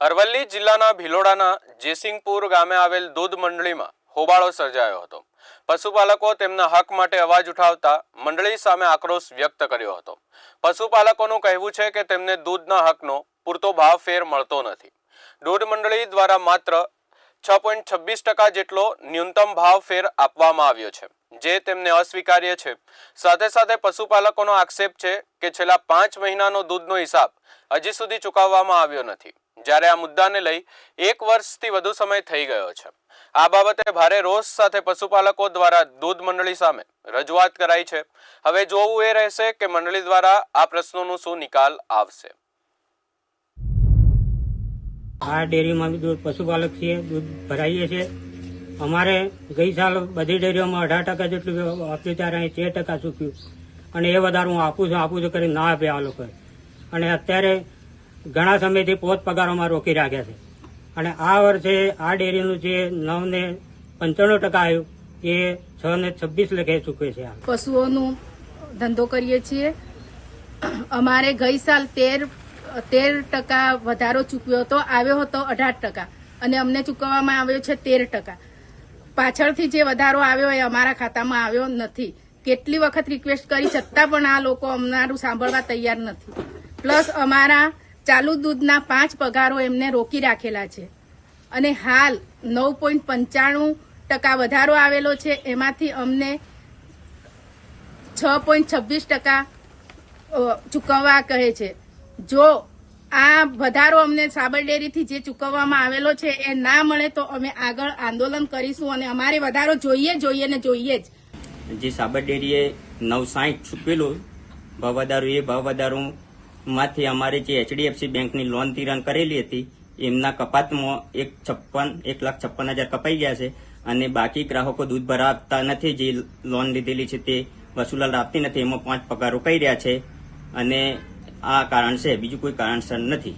અરવલ્લી જિલ્લાના ભિલોડાના જેસિંગપુર ગામે આવેલ દૂધ મંડળીમાં હોબાળો સર્જાયો હતો. પશુપાલકો તેમના હક માટે અવાજ ઉઠાવતા મંડળી સામે આક્રોશ વ્યક્ત કર્યો હતો. પશુપાલકોનું કહેવું છે કે તેમને દૂધના હકનો પૂરતો ભાવ ફેર મળતો નથી. દૂધ મંડળી દ્વારા માત્ર છ પોઈન્ટ છવ્વીસ ટકા જેટલો ન્યૂનતમ ભાવ ફેર આપવામાં આવ્યો છે, જે તેમને અસ્વીકાર્ય છે. સાથે સાથે પશુપાલકોનો આક્ષેપ છે કે છેલ્લા પાંચ મહિનાનો દૂધનો હિસાબ હજી સુધી ચૂકવવામાં આવ્યો નથી. જ્યારે આ મુદ્દાને લઈ એક વર્ષથી વધુ સમય થઈ ગયો છે. આ બાબતે ભારે રોષ સાથે પશુપાલકો દ્વારા દૂધ મંડળી સામે રજૂઆત કરાઈ છે. હવે જોવું એ રહેશે કે મંડળી દ્વારા આ પ્રશ્નોનું શું નિકાલ આવશે. આ ડેરીમાં બી દૂધ પશુપાલક છીએ, દૂધ ભરાઈએ છીએ. અમારે ગઈ સાલ બધી ડેરીઓમાં અઢાર ટકા જેટલું આપ્યું ત્યારે અહીં તેર ટકા ચૂક્યું અને એ વધારે હું આપું છું આપું છું કરી ના આપે આ લોકોએ. અને અત્યારે ઘણા સમયથી પોત પગારોમાં રોકી રાખ્યા છે. અને આ વર્ષે આ ડેરીનું જે નવ ને પંચાણું ટકા આવ્યું, એ છ ને છવ્વીસ લખે ચૂકે છે પશુઓનું ધંધો કરીએ છીએ. અમારે ગઈ સાલ તેર તેર ટકા વધારો ચૂકવ્યો હતો, આવ્યો હતો અઢાર ટકા. અને અમને ચૂકવવામાં આવ્યો છે તેર ટકા. પાછળથી જે વધારો આવ્યો એ અમારા ખાતામાં આવ્યો નથી. કેટલી વખત રિક્વેસ્ટ કરી છતાં પણ આ લોકો અમારું સાંભળવા તૈયાર નથી. પ્લસ અમારા ચાલુ દૂધના પાંચ પગારો એમને રોકી રાખેલા છે. અને હાલ નવ પોઈન્ટ પંચાણું ટકા વધારો આવેલો છે. એમાંથી અમને છ પોઈન્ટ છવ્વીસ ટકા ચૂકવવા કહે છે. જો આ વધારો અમને સાબર ડેરીથી જે ચૂકવવામાં આવેલો છે એ ના મળે તો અમે આગળ આંદોલન કરીશું અને અમારે વધારો જોઈએ જોઈએ ને જોઈએ જ. જે સાબર ડેરીએ નવ સાઠ ચૂકવેલું ભાવ વધારો એ ભાવ વધારોમાંથી અમારે જે એચડીએફસી બેંકની લોન ધિરાણ કરેલી હતી, એમના કપાતમાં એક છપ્પન, એક લાખ છપ્પન હજાર કપાઈ ગયા છે અને બાકી ગ્રાહકો દૂધ ભરાવતા નથી, જે લોન લીધેલી છે તે વસૂલાલ આપતી નથી, એમાં પાંચ પગારો કહી રહ્યા છે અને આ કારણ છે બીજું કોઈ કારણસર નથી.